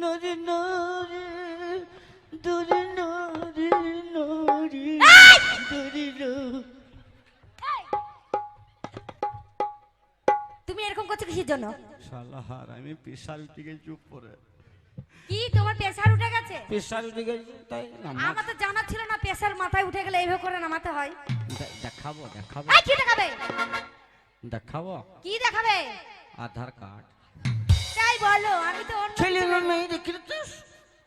নরে নরে দরে নরে নরে দরে তুমি এরকম করছ কিসের জন্য? শালা আমি প্রেশার উঠে চুপ করে কি তোমার প্রেসার উঠে গেছে? প্রেশার উঠে গেছি তাই আমার তো জানা ছিল না প্রেসার মাথায় উঠে গেলে এইভাবে করে নামাতে হয়। দেখাবো দেখাবো। কি দেখাবে? দেখাবো? কি দেখাবে? আধার কার্ড। বলো আমি তো অন্য ছেলে না মেয়ে দেখে তো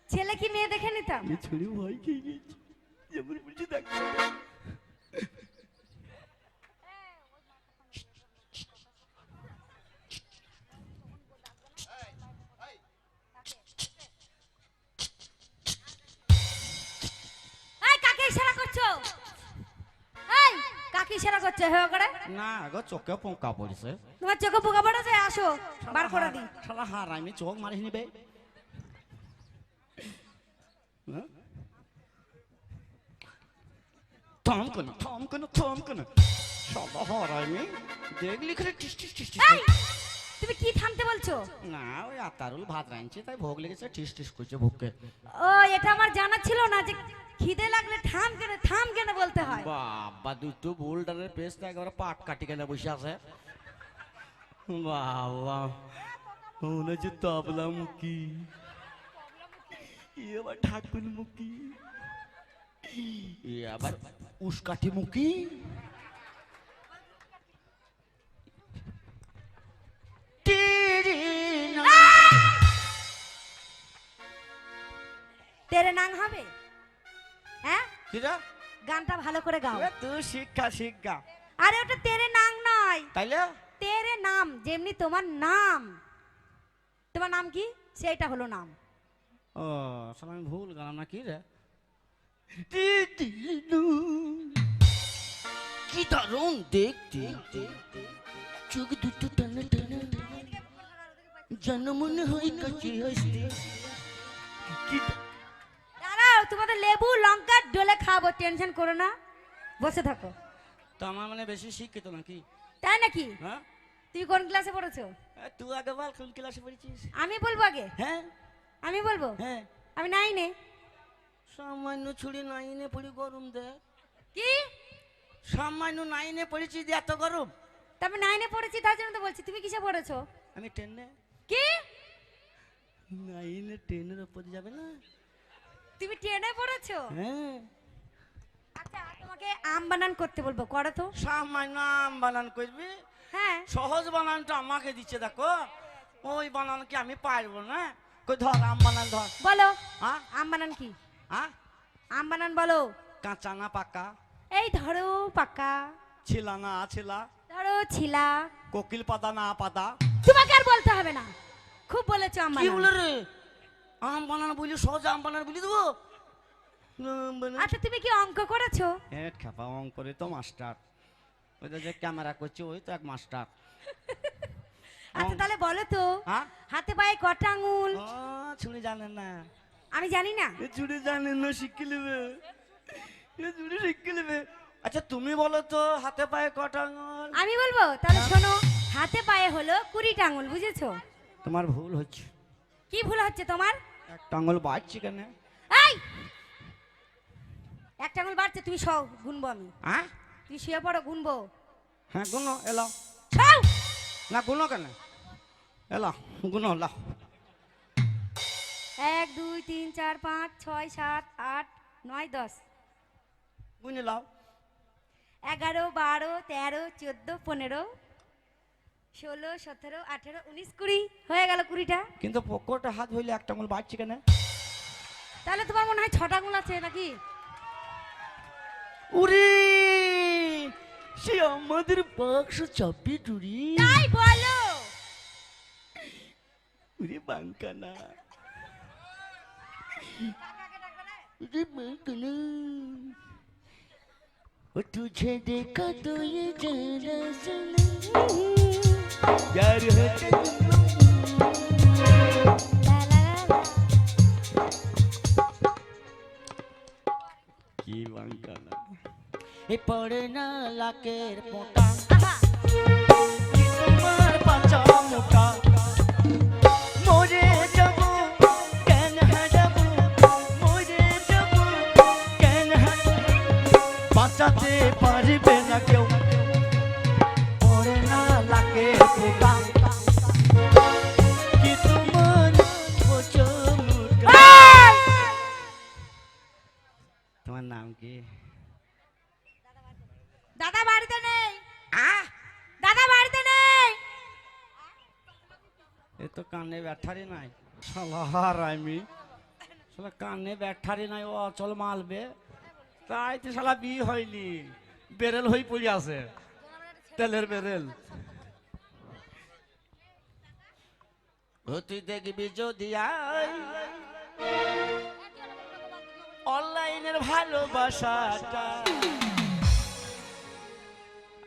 ছেলে কি মেয়ে দেখে নিতাম? ছেলে ভয় খেয়ে গেছে। যেমন বলছি দেখ। ইশারা করছ হে করে না গো চোখে পোকা পড়েছে। তোমার চোখে পোকা পড়েছে আসো বার করে দিই। শালা হার আমি চোখ মারিস নিবে হ্যাঁ? থাম কেন থাম কেন থাম কেন শালা হার আমি দেখলি খালি টিস টিস টিস টিস। তুমি কি থামতে বলছো? না ওই আতারুল ভাত রাঁধছে তাই ভোগ লেগেছে টিস টিস করছে ভোগকে। ও এটা আমার জানা ছিল না যে খিদে লাগলে থাম কেন থাম কেন বলতে হয়। বাবা দুটো বোল্ডারের পেস্ট একবারে পাট কাটি কেন বসে আছে। বাবা, মনে হচ্ছে তবলা মুখি। আবার ঠাকুর মুখি উস উস্কাঠি মুখি কিরা? গানটা ভালো করে গাও। তুই শিক্ষা শিক্ষা। আরে ওটা তেরে নাং নয়। তাইলে? তেরে নাম যেমনি তোমার নাম। তোমার নাম কি? সেইটা হলো নাম। ও সব আমি ভুল গেলাম না কি রে কি দারুণ দেখতে। চোখ দুটো টানা টানা। যেন মনে হয় কাছে হাসতে কি তোমাদের লেবু লঙ্কা ডলে খাব টেনশন করো না। বসে থাকো। তো আমার মানে বেশি শিক্ষিত নাকি? তাই নাকি? হ্যাঁ। তুমি কোন ক্লাসে পড়েছো? তুই আগে বল কোন ক্লাসে পড়েছিস? আমি বলব আগে? হ্যাঁ। আমি বলব? হ্যাঁ। আমি নাইনে। সামান্য ছুরি নাইনে পড়ি গরম দে। কি? সামান্য নাইনে পড়েছি যে এত গরম। তা আমি নাইনে পড়েছি তার জন্য তো বলছি তুমি কিসে পড়েছো? আমি টেনে। কি? নাইনে ট্রেনের ওপর যাবে না? তুমি টেনে পড়েছো? হ্যাঁ। আচ্ছা তোমাকে আম বানান করতে বলব করো তো। সামান্য আম বানান করবি? হ্যাঁ। সহজ বানানটা আমাকে দিচ্ছে দেখো। ওই বানান কি আমি পারব না? কই ধর আম বানান ধর। বলো। হ্যাঁ? আম বানান কি? হ্যাঁ? আম বানান বলো। কাঁচা না পাকা? এই ধরো পাকা। ছিলা না ছিলা? ধরো ছিলা। কোকিল পাতা না পাতা? তোমাকে আর বলতে হবে না। খুব বলেছ আম কি বানান। বলে রে? আম বানান বলি সহজ আম বানান বলি দেবো? আম আচ্ছা তুমি কি অঙ্ক করেছ? হ্যাঁ খেপা অঙ্ক করে তো মাস্টার। ওই যে ক্যামেরা করছে ওই তো এক মাস্টার। আচ্ছা তাহলে বলো তো হ্যাঁ? হাতে পায়ে কটা আঙুল? ছুড়ি জানেন না। আমি জানি না। এ জুড়ে জানেন না শিখে নেবে। এ জুড়ে শিখে নেবে। আচ্ছা তুমি বলো তো হাতে পায়ে কটা আঙুল? আমি বলব তাহলে শোনো হাতে পায়ে হলো কুড়িটা আঙুল বুঝেছ? তোমার ভুল হচ্ছে। কি ভুল হচ্ছে তোমার? একটা আঙুল বাড়ছে কেন? এই! একটা আঙুল বাড়ছে তুমি সব গুনবো আমি। হ্যাঁ? তুমি শুয়ে পড়ো গুনবো। হ্যাঁ গুনো এলো। সব না গুনো কেন? এলো গুনো লা এক দুই তিন চার পাঁচ ছয় সাত আট নয় দশ। গুনে লাও এগারো বারো তেরো চোদ্দ পনেরো। ষোলো সতেরো আঠেরো উনিশ কুড়ি হয়ে গেল কুড়িটা কিন্তু পকোটা হাত হইলে একটা আঙুল বাড়ছে কেন তাহলে তোমার মনে হয় ছটা আঙুল আছে নাকি উরে সে আমাদের বাক্স চাপি টুরি তাই বলো উরে বাঙ্কানা उसे मैं कना वो तुझे देखा तो ये जाना सनम यार हो কি বাঙ্কানা এ পড়ে না লাকের পোটা কানে ব্যাঠারি নাই হারামি শালা কানে ব্যাঠারি নাই ও অচল মালবে তাই তো শালা বিয়ে হয়নি। বেরেল হয়ে পড়ে আছে। তেলের বেরেল। ও তুই দেখবি যদি অনলাইনের ভালোবাসাটা।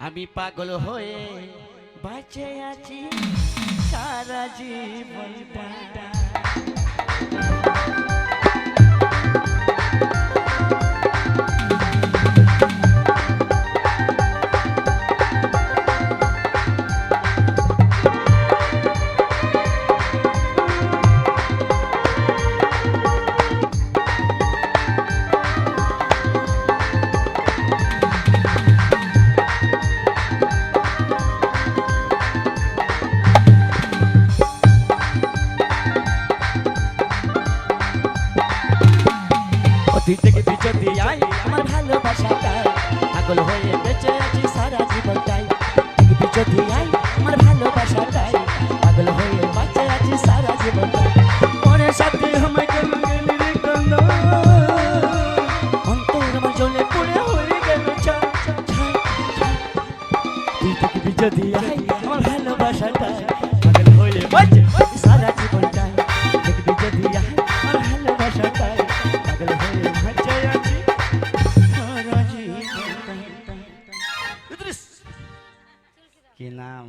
আমি পাগল হয়ে বাঁচে আছি। cara de vontade কি নাম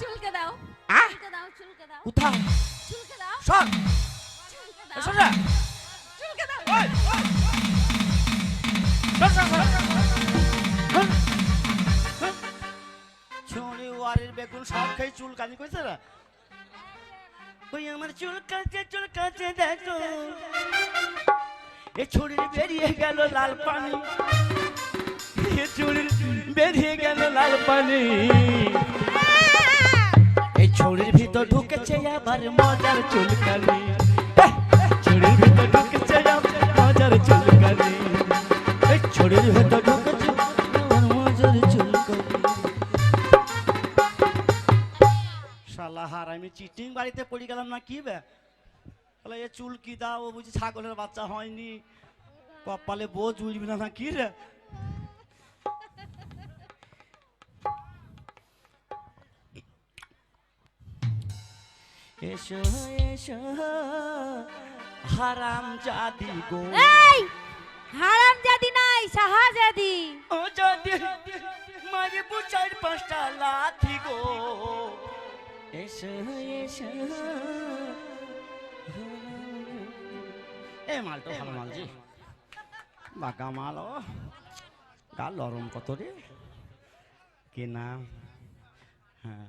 চুলকে দাও। আহ? চুলকে দাও চুলকে দাও। কোথায় চুলকে দাও। সর। চুলকে দাও। সর। চুলকে দাও। ওই, ওই। সর, সর, সর। ছড়ি ওয়ারির বেগুন সব খেয়ে চুল কানি কইছে না? ওই আমার চুল কাছে চুল কাছে দেখো। এ ছড়ির বেরিয়ে গেল লাল পানি। এ ছড়ির বেরিয়ে গেল লাল পানি। এই ছড়ির ভিতর ঢুকেছে আবার মজার চুলকানি। ছড়ির ভিতর ঢুকেছে আবার মজার চুলকানি। এই ছড়ির ভিতর ঢুকেছে আবার মজার চুলকানি। শালাহার আমি চিটিং বাড়িতে পড়ে গেলাম না কি বে? শালা, এ চুল কি দাও? বুঝি ছাগলের বাচ্চা হয়নি। কপালে জুড়বি না না কি রে? এসো এসো হারাম জাদি গো। এই হারাম জাদি নাই শাহজাদি ও জাদি মারে বুচার পাঁচটা লাথি গো। এসো এসো এ মালটা ভালো মাল জি। বাঁকা মাল ও। গা লরম কত রে। কি নাম? হ্যাঁ।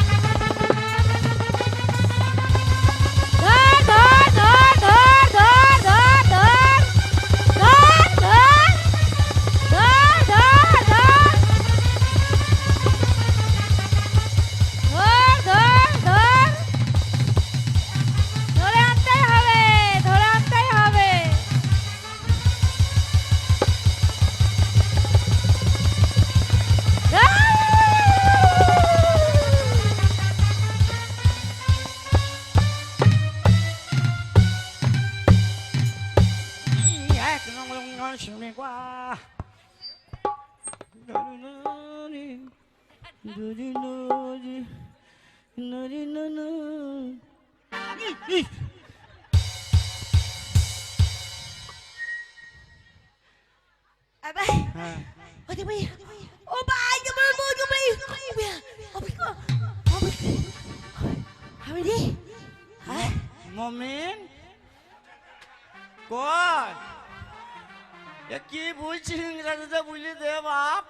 गणित बोली दे बाप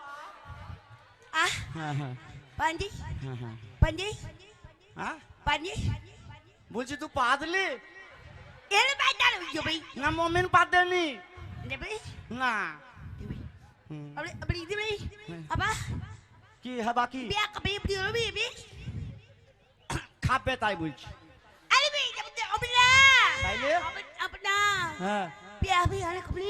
आह पंडी पंडी हाँ पंडी बोलची तू पादली ಏನು ಬೇಡ ಯುಬಿ ನಮ್ಮ ಮಮ್ಮಿನ ಪಾದನಿ ಯುಬಿ ನಾ அப்படி அப்படி இது வை அப்பா কি হবা কি বিয়া কবে বিয়ে হবে বি খাবে তাই বলছি আরে বি আপনা আপনা হ্যাঁ বিয়া হবে আরে কবে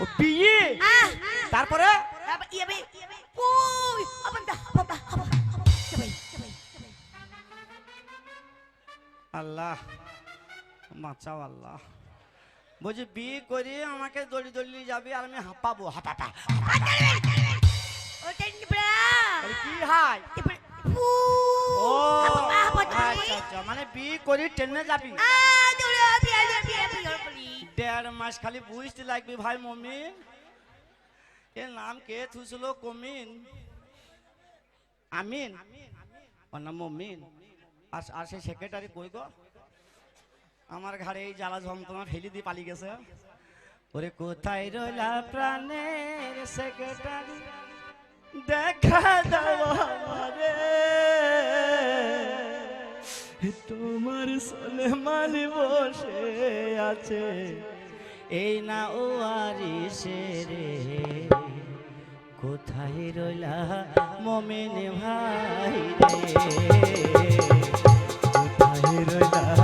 ও বিয়ে তারপরে? আল্লাহ বাঁচাও আল্লাহ। বলছি বিয়ে করে আমাকে দড়ি দড়ি যাবি আর আমি হাঁপাবো হাঁপাপা কি ও আচ্ছা আচ্ছা মানে বিয়ে করে ট্রেনে যাবি। দেড় মাস খালি বুঝতে লাগবি ভাই মমিন। এর নাম কে থুছিল কমিন? আমিন? ওর নাম মমিন। আর আর সেই সেক্রেটারি কই গো? আমার ঘাড়ে এই জ্বালা যন্ত্রণা ফেলি দিয়ে পালিয়ে গেছে। ওরে কোথায় রইলা প্রাণের সেক্রেটারি দেখা দাও আমারে। তোমার সলেমান বসে আছে। এই না ও আরিসে রে। কোথায় রইলা মমিন ভাই রে? কোথায় রইলা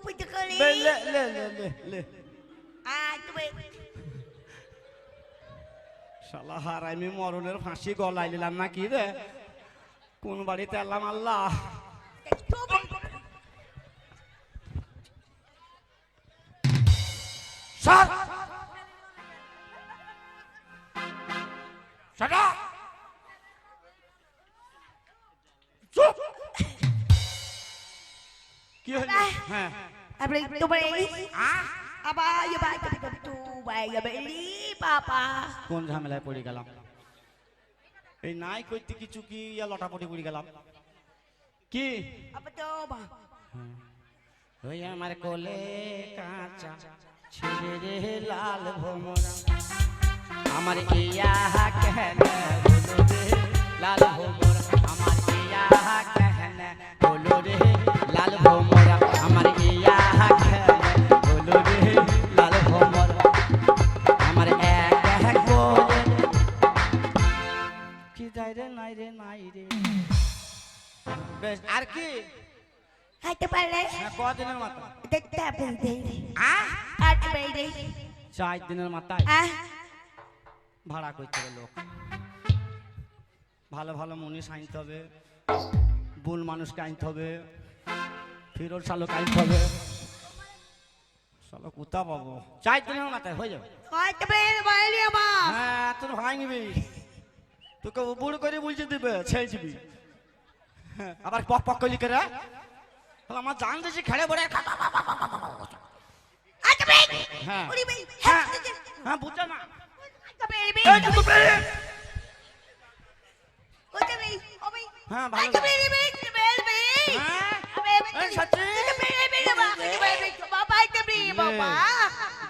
cuba sekali বে, লে লে লে লে লে ah coba শালা হার আমি মরণের ফাঁসি গলাই নিলাম না কি রে? কোন বাড়িতে এলাম আল্লাহ? coba sir! Shut up! কি হলো হ্যাঁ apa coba আহ? apa ya baik tapi betul baik ya beli papa কোন ঝামেলায় পড়ে গেলাম এই নাই করতে কিছু কি ইয়া লটাপটি পড়ে গেলাম কি apa coba ওই আমার কোলে কাঁচা ছেড়ে রে লাল ভোমরা আমার ইয়া কেন বলো রে লাল ভোমরা আমার ইয়া কেন বলো রে চার দিনের মাথায় ভাড়া করতে লোক ভালো ভালো মনীষ আনতে হবে বুল মানুষকে আনতে হবে ফিরোর শালক আনতে হবে শালো কোথা পাবো। চার দিনের মাথায় হয়ে যাবে। হ্যাঁ তোর ভাঙবি। তোকে বুড় করে বুঝে দিবে ছেড়েছিবি হ্যাঁ, আবার পক পক করলি করে? আমার জান দিয়েছি খেলে ada হ্যাঁ হ্যাঁ। হ্যাঁ বুঝছ না। হ্যাঁ ভালো হ্যাঁ?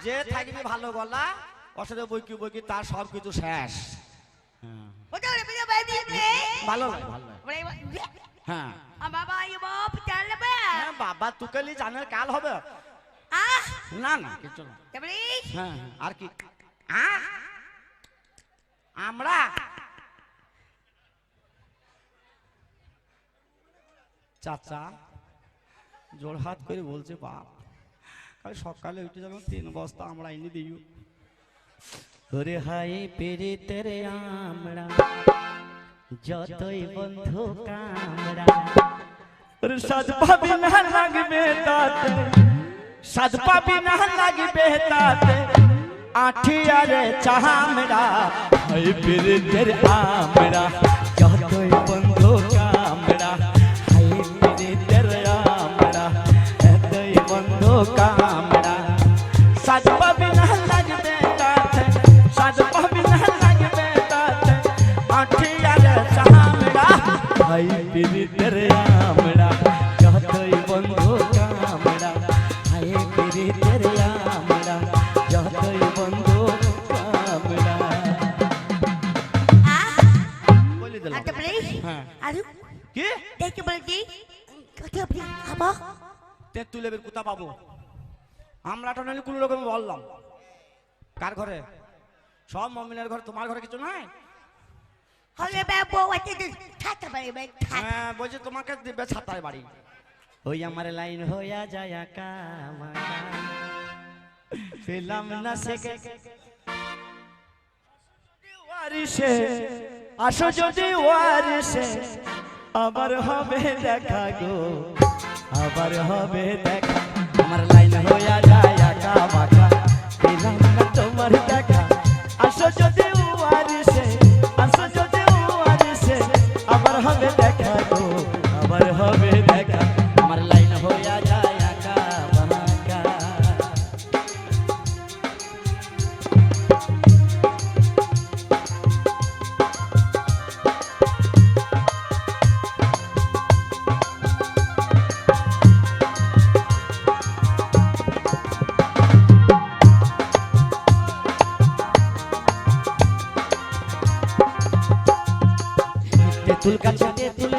যে থাকবি ভালো গলা অসাধে বইকি বইকি তার সব কিছু শেষ। হ্যাঁ। ভালো হ্যাঁ। বাবা চালবে হ্যাঁ, তুকেলি জানের কাল হবে। না না কিছু না। হ্যাঁ, আর কি? আমরা? চাচা? জোর হাত করে বলছে, বাপ, কাল সকালে উঠে যাব তিন বস্তা আমরা এনে দিও ওরে হাই পেরে তেরে আমরা, যতই বন্ধু কামরা। ওরে সাজ পাবি না লাগবে তাতে সাজ পাবি না লাগবে তাতে আঠিয়ারে চাহামরা হাই পেরে তেরে আমরা। হাই পেরে তেরে আমরা যতই বন্ধু কামরা হাই পেরে তেরে আমরা যতই বন্ধু বলে দিলাম আচ্ছা বেরি হ্যাঁ আরু কি দেখে বলছি কত আপনি খাব তেঁতুলের কোথা পাবো আমরা তো নাহলে কোনো রকম বললাম কার ঘরে সব মমিনের ঘরে তোমার ঘরে কিছু নাই হলে বাবু আছে খাতে পারি ভাই হ্যাঁ বলছি তোমাকে দিবে ছাতায় বাড়ি। ওই আমার লাইন হইয়া যায় আকা মাকা পেলাম না সেকে ওয়ারিসে আসো যদি ওয়ারিসে আবার হবে দেখা গো। আবার হবে দেখা। আমার লাইন হইয়া যায় বাকা পেলাম না তোমার দেখা। আসো যদি আবার তেঁতুল গাছে তেঁতুল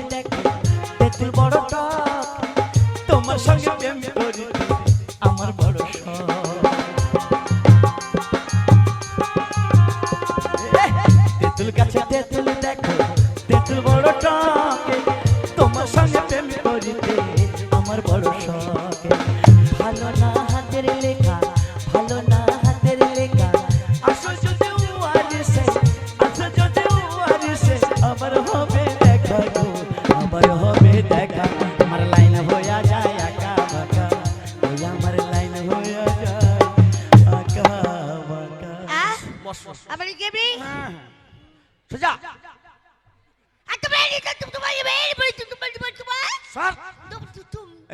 স্যার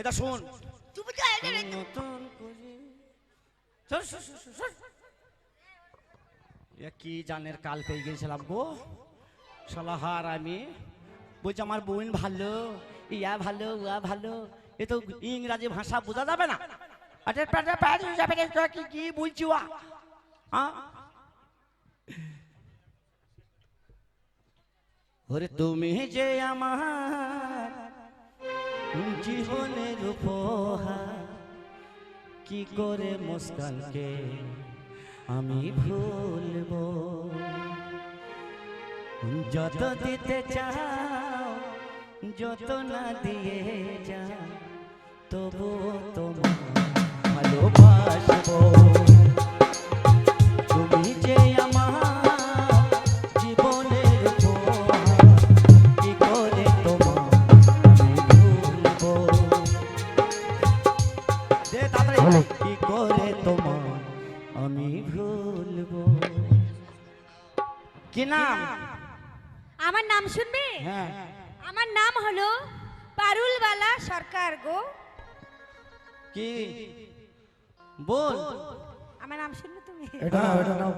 এটা শুন। কি জানের কাল পেয়ে গেছিলাম গো? সালাহার আমি। বলছি আমার বোন ভালো ইয়া ভালো উয়া ভালো। এ তো ইংরাজি ভাষা বোঝা যাবে না। তোরা কি কি বলছি ওয়া? হ্যাঁ? ওরে তুমি যে আমার জীবনের উপহার, কি করে মুস্কানকে আমি ভুলবো? যত দিতে চাও, যত না দিয়ে যা তবু তোমার কি? বল আমার নাম শুনলে তুমি? এটা নাও এটা নাও।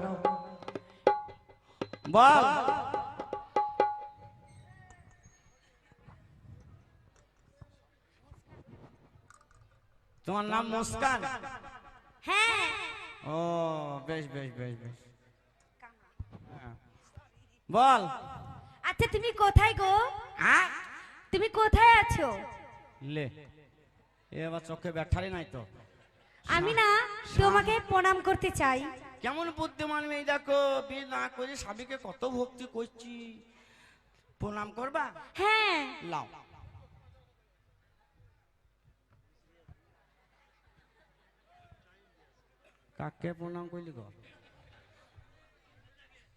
বল। তোমার নাম মুস্কান? হ্যাঁ। ও বেশ বেশ বেশ বেশ। হ্যাঁ। বল। আচ্ছা তুমি কোথায় গো? তুমি কোথায় আছো? লে। এ আবার চোখে ব্যাঠারি নাই তো। আমি না তোমাকে প্রণাম করতে চাই। কেমন বুদ্ধিমান মেয়ে দেখো বিয়ে না করে স্বামীকে কত ভক্তি করছি। প্রণাম করবা? হ্যাঁ। লাও। কাকে প্রণাম করলি গো?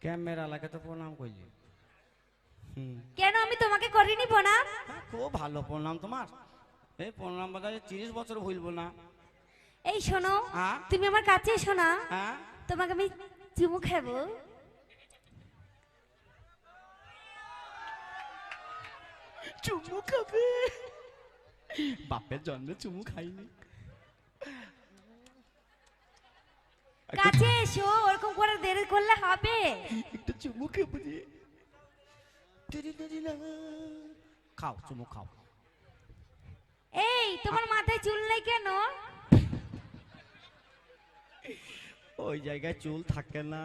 ক্যামেরা লাগে তো প্রণাম করলি। কেন আমি তোমাকে করিনি প্রণাম? খুব ভালো প্রণাম তোমার। এই প্রণাম হয় তিরিশ বছর ভুলবো না। এই শোনো হ্যাঁ? তুমি আমার কাছে এসো না। হ্যাঁ? তোমাকে আমি চুমু খাব। চুমু খাবে। বাপের জন্মে চুমু খাইনি। কাছে এসো ওরকম করে দেরি করলে হবে। একটু চুমু খেয়ে না। খাও চুমু খাও। এই তোমার মাথায় চুল নেই কেন? ওই জায়গায় চুল থাকে না।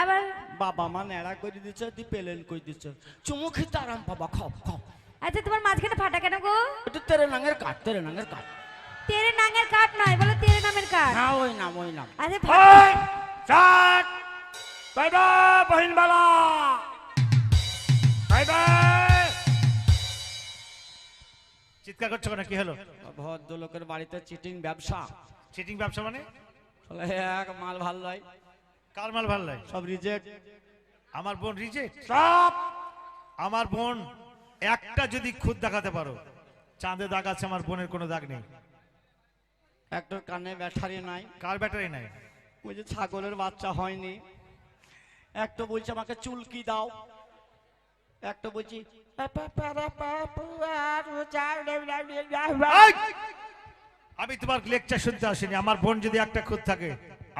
আবার? বাবা মা নেড়া করে দিচ্ছে দি পেলেন করে দিচ্ছে চুমু খেতে আরাম বাবা খাও খাও। আচ্ছা তোমার মাঝখানে ফাটা কেন গো? এটা তেরে নাঙের কাঠ তেরে নাঙের কাঠ। তেরে নাঙের কাঠ নয় বলো তেরে নামের কাঠ। হ্যাঁ ওই নাম ওই নাম। আচ্ছা ফাটা- চাক বাইবা বহিন বালা বাইবা চিৎকার করছ না কি হলো? ভদ্র লোকের বাড়িতে চিটিং ব্যবসা। চিটিং ব্যবসা মানে? এক মাল ভালো নয় কার মাল ভালো লাগে সব রিজেক্ট আমার বোন রিজেক্ট সব। আমার বোন একটা যদি খুদ দেখাতে পারো চাঁদে দাগ আছে আমার বোনের কোনো দাগ নেই। একটা কানে ব্যাটারি নাই। কার ব্যাটারি নাই? ওই যে ছাগলের বাচ্চা হয়নি। একটা বলছে আমাকে চুলকি দাও। একটা বলছি! আমি তোমার লেকচার শুনতে আসিনি আমার বোন যদি একটা খুদ থাকে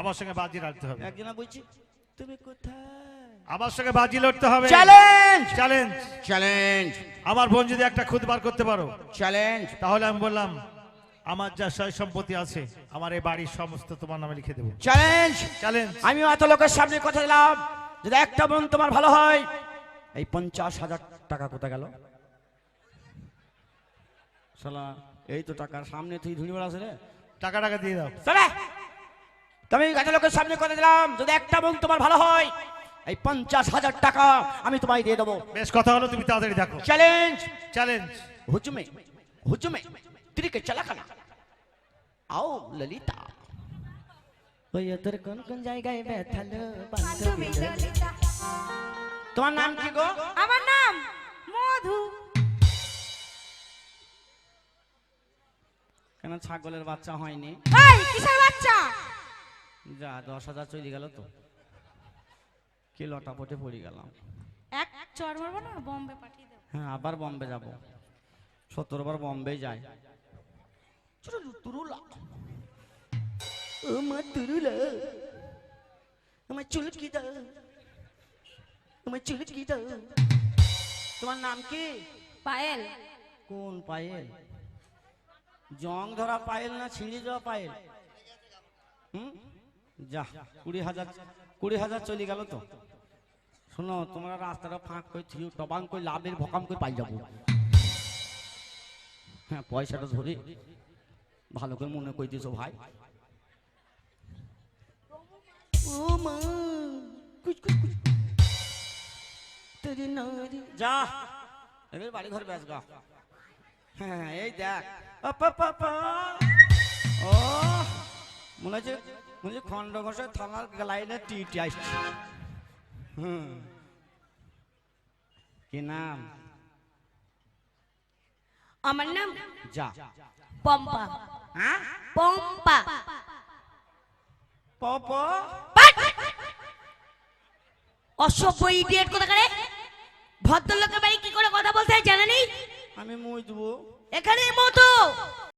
আমার সঙ্গে বাজি রাখতে হবে। একজনা বলছি তুমি কোথায়? আমার সঙ্গে বাজি লড়তে হবে। চ্যালেঞ্জ চ্যালেঞ্জ চ্যালেঞ্জ আমার বোন যদি একটা খুদ বার করতে পারো চ্যালেঞ্জ তাহলে আমি বললাম আমার যা সয় সম্পত্তি আছে আমার এই বাড়ির সমস্ত তোমার নামে লিখে দেবো। চ্যালেঞ্জ চ্যালেঞ্জ আমি এত লোকের সামনে কথা দিলাম যদি একটা বোন তোমার ভালো হয় এই পঞ্চাশ হাজার টাকা কোথায় গেল? শালা এই তো টাকার সামনে তুই ধুনি বেড়াছে রে টাকা টাকা দিয়ে দাও। চলে। তুমি এত লোকের সামনে কথা দিলাম যদি একটা বোন তোমার ভালো হয় এই পঞ্চাশ হাজার টাকা আমি তোমায় দিয়ে দেবো। বেশ কথা হলো তুমি তাড়াতাড়ি দেখো। চ্যালেঞ্জ চ্যালেঞ্জ হুজুমে হুজুমে তিরিকে চালাখানা। আও ললিতা। ওই তোর কোন কোন জায়গায় ব্যথালো ললিতা। তোমার নাম কি গো? আমার নাম কেন ছাগলের বাচ্চা হয়নি? এই কিসের বাচ্চা? যা দশ হাজার চলে গেল তো। কি লটাপটে পড়ে গেলাম। এক চর মারবো না বম্বে পাঠিয়ে দেবো। হ্যাঁ আবার বম্বে যাব। সত্তর বার বম্বে যাই চুরুলু তুরুলা। ও মা তুরুলা। আমার চুলকি দাও আমার চুলকি দাও তোমার নাম কি? পায়েল। কোন পায়েল? জং ধরা পায়েল না ছিঁড়ে যাওয়া পায়েল? হুম? যা কুড়ি হাজার কুড়ি হাজার চলে গেল তো। শোনো তোমরা রাস্তাটা ফাঁক করে থিও টবাং করে লাভের ভকাম করে পাই যাব। হ্যাঁ পয়সাটা ধরে ভালো করে মনে করে দিয়েছ ভাই। ও মা কুচ কুচ কুচ। যা এবার বাড়ি ঘর ব্যাস গা। হ্যাঁ এই দেখ। ও মনে হচ্ছে মনে ঘোষের থানার লাইনে টিটি আসছে। হুম। কি নাম? আমার নাম যা। পম্পা। হ্যাঁ? পম্পা। পপ অসভ্য ইডিয়েট কোথাকারে? ভদ্রলোকের বাড়ি কি করে কথা বলতে হয় জানা নেই? আমি মুই দেবো এখানে মতো।